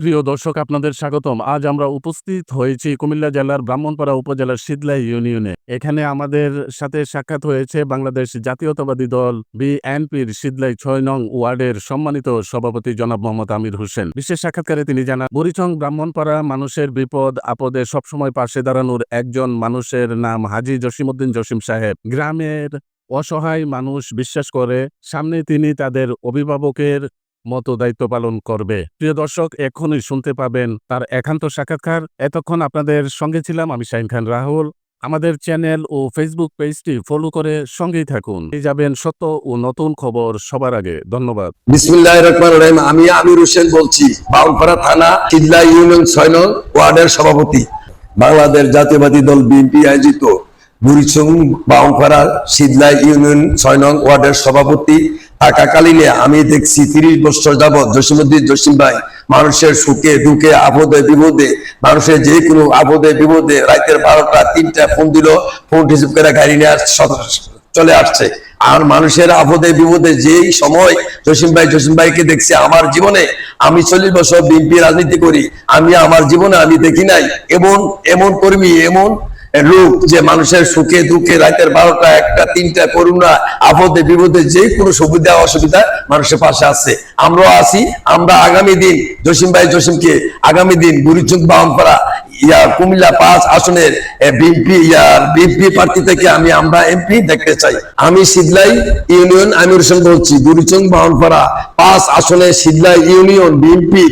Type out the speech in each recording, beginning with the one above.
প্রিয় দর্শক, আপনাদের স্বাগতম। আজ আমরা উপস্থিত হয়েছি কুমিল্লা জেলার ব্রাহ্মণপাড়া উপজেলার শীতলাই ইউনিয়নে। এখানে আমাদের সাথে সাক্ষাৎ হয়েছে বাংলাদেশ জাতীয়তাবাদী দল বিএনপির শীতলাই ছয় নং ওয়ার্ডের সম্মানিত সভাপতি জনাব মোহাম্মদ আমির হোসেন। বিশেষ সাক্ষাৎকারে তিনি জানান, বুড়িচং ব্রাহ্মণপাড়া মানুষের বিপদ আপদে সবসময় পাশে দাঁড়ানোর একজন মানুষের নাম হাজি জসিমউদ্দিন জসিম সাহেব। গ্রামের অসহায় মানুষ বিশ্বাস করে, সামনে তিনি তাদের অভিভাবকের মতো দায়িত্ব পালন করবে। প্রিয় দর্শক, এখনই শুনতে পাবেন তার একান্ত সাক্ষাৎকার। এতক্ষণ আপনাদের সঙ্গে ছিলাম আমি শাহিন খান রাহুল। আমাদের চ্যানেল ও ফেসবুক পেজটি ফলো করে সঙ্গেই থাকুন। যাবেন সত্য ও নতুন খবর সবার আগে। ধন্যবাদ। বিসমিল্লাহ রহমান রহিম। আমি আমির হোসেন বলছি। বাউলপাড়া থানা কিদলা ইউনিয়ন ছয় নং ওয়ার্ডের সভাপতি। বাংলাদেশ জাতীয়বাদী দল বিএনপি আয়োজিত বুড়িচং বাউলপাড়া সিদলা ইউনিয়ন ছয় নং ওয়ার্ডের সভাপতি। থাকাকালীনে আমি দেখছি তিরিশ বছর যাবৎ জসিমুদ্দিন জসিম ভাই মানুষের সুখে, দুঃখে, আপদে, বিপদে, মানুষের যে কোনো আপদে, বিপদে রাতের বারোটা, তিনটা ফোন দিল, ফোন রিসিভ করে গাড়ি নিয়ে চলে আসছে। আর মানুষের আপদে, বিপদে যেই সময় জসিম ভাই, জসিম ভাইকে দেখছি আমার জীবনে, আমি চল্লিশ বছর বিএনপি রাজনীতি করি, আমি আমার জীবনে আমি দেখি নাই, এমন এমন কর্মী, এমন লোক যে মানুষের সুখে দুঃখে রাতের বারোটা, একটা, তিনটা, করুণা, আপদে, বিপদে যে কোনো সুবিধা, অসুবিধা মানুষের পাশে আছে। আমরাও আছি, আমরা আগামী দিন, জসিম ভাই জসিমকে আগামী দিন বুড়িচুক বাহনপাড়া ইয়া কুমিল্লা পাঁচ আসনের বিএনপি ইয়ার বিএনপি প্রার্থী থেকে আমি, আমরা এমপি দেখতে চাই। আমি সিদলাই ইউনিয়ন আমির হোসেন বলছি বুড়িচং বাহনপাড়া পাঁচ আসনে সিদলাই ইউনিয়ন বিএনপি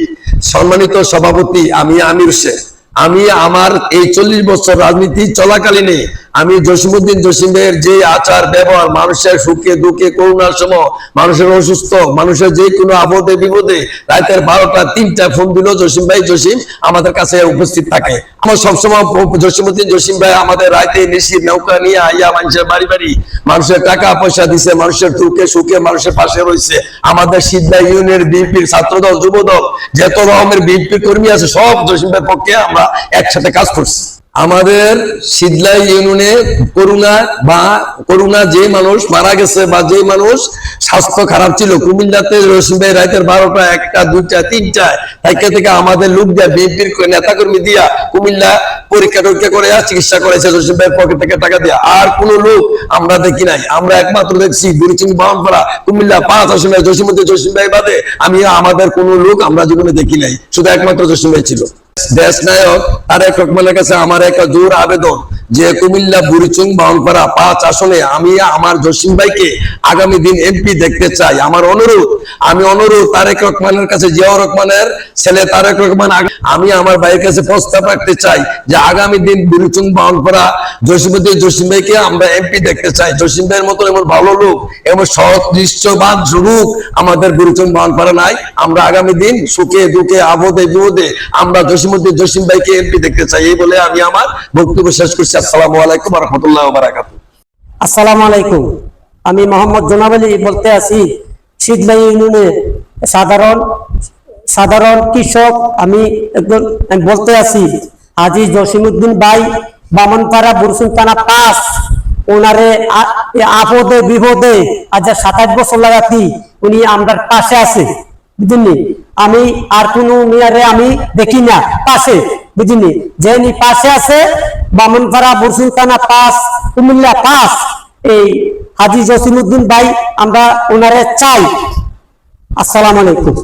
সম্মানিত সভাপতি আমি আমির হোসেন। আমি আমার এই চল্লিশ বছর রাজনীতি চলাকালীনে আমি জসিমুদ্দিন জসিম ভাইয়ের যে আচার, ব্যবহার, মানুষের সুখে, দুঃখে, করুণার সময়, মানুষের অসুস্থ, মানুষের যে কোনো আপদে, বিপদে, রাতের বারোটা, তিনটা ফোন দিল জসিম ভাই, জসিম আমাদের কাছে উপস্থিত থাকে। আমার সবসময় জসিমুদ্দিন জসিম ভাই আমাদের রাতে নিশির নৌকা নিয়ে আইয়া মানুষের বাড়ি বাড়ি মানুষের টাকা পয়সা দিছে, মানুষের দুঃখে, সুখে মানুষের পাশে রয়েছে আমাদের সিদ্ধা ইউনিয়নের বিএনপির ছাত্রদল, যুবদল, যত রকমের বিএনপি কর্মী আছে, সব জসিম ভাইয়ের পক্ষে আমরা একসাথে কাজ করছি। আমাদের সিদলাই ইউনিয়নে করোনা বা করোনা যে মানুষ মারা গেছে বা যে মানুষ স্বাস্থ্য খারাপ ছিল, কুমিল্লাতে রসিম ভাই রাতের বারোটা, একটা, দুইটা, তিনটা থেকে থেকে আমাদের লোক দিয়া, বিএনপির নেতা কর্মী দিয়া কুমিল্লা পরীক্ষা টরীক্ষা করে চিকিৎসা করেছে জসিম ভাইয়ের পকেট থেকে টাকা দিয়া। আর কোন লোক আমরা দেখি নাই। আমরা একমাত্র দেখছি গুরুচিং বাহনপাড়া কুমিল্লা পাঁচ আসনে জসিমুদ্দিন জসিম ভাই বাদে। আমি আমাদের কোন লোক আমরা জীবনে দেখি নাই। শুধু একমাত্র জসিম ভাই ছিল। দেশ নায়ক তারেক রহমানের কাছে আমার একটা জোর আবেদন যে কুমিল্লা বুড়িচুং বাউনপাড়া পাঁচ আসনে আমি আমার জসিম ভাইকে আগামী দিন এমপি দেখতে চাই। আমার অনুরোধ, আমি অনুরোধ তারেক রহমানের কাছে, জিয়াউর রহমানের ছেলে তারেক রহমান আমি আমার ভাইয়ের কাছে প্রস্তাব রাখতে চাই যে আগামী দিন বুড়িচুং বাউনপাড়া জসিমুদ্দিন জসিম ভাইকে আমরা এমপি দেখতে চাই। জসিম ভাইয়ের মতো এমন ভালো লোক, এমন সৎ দৃশ্যবান লোক আমাদের বুড়িচুং বাউনপাড়া নাই। আমরা আগামী দিন সুখে, দুঃখে আপদে বিপদে আমরা জসিমুদ্দিন জসিম ভাইকে এমপি দেখতে চাই। এই বলে আমি আমার বক্তব্য শেষ করছি। আসসালামু আলাইকুম রহমতুল্লাহ আলাইকুম। আমি মোহাম্মদ জনাব আলী বলতে আছি শীতলাই ইউনিয়নের সাধারণ সাধারণ কৃষক। আমি একজন বলতে আছি আজি জসিমুদ্দিন ভাই, বামনপাড়া বুরসুন থানা পাস ওনারে আপদে, বিপদে আজ সাতাশ বছর লাগাতি উনি আমরা পাশে আছে বুঝলি আমি আর কোনো মেয়ারে আমি দেখি না, পাশে বুঝলি যে পাশে আছে বামনপাড়া বরসুলতানা পাস কুমিল্লা পাস এই হাজি জসিমুদ্দিন ভাই আমরা ওনারে চাই। আসসালাম আলাইকুম।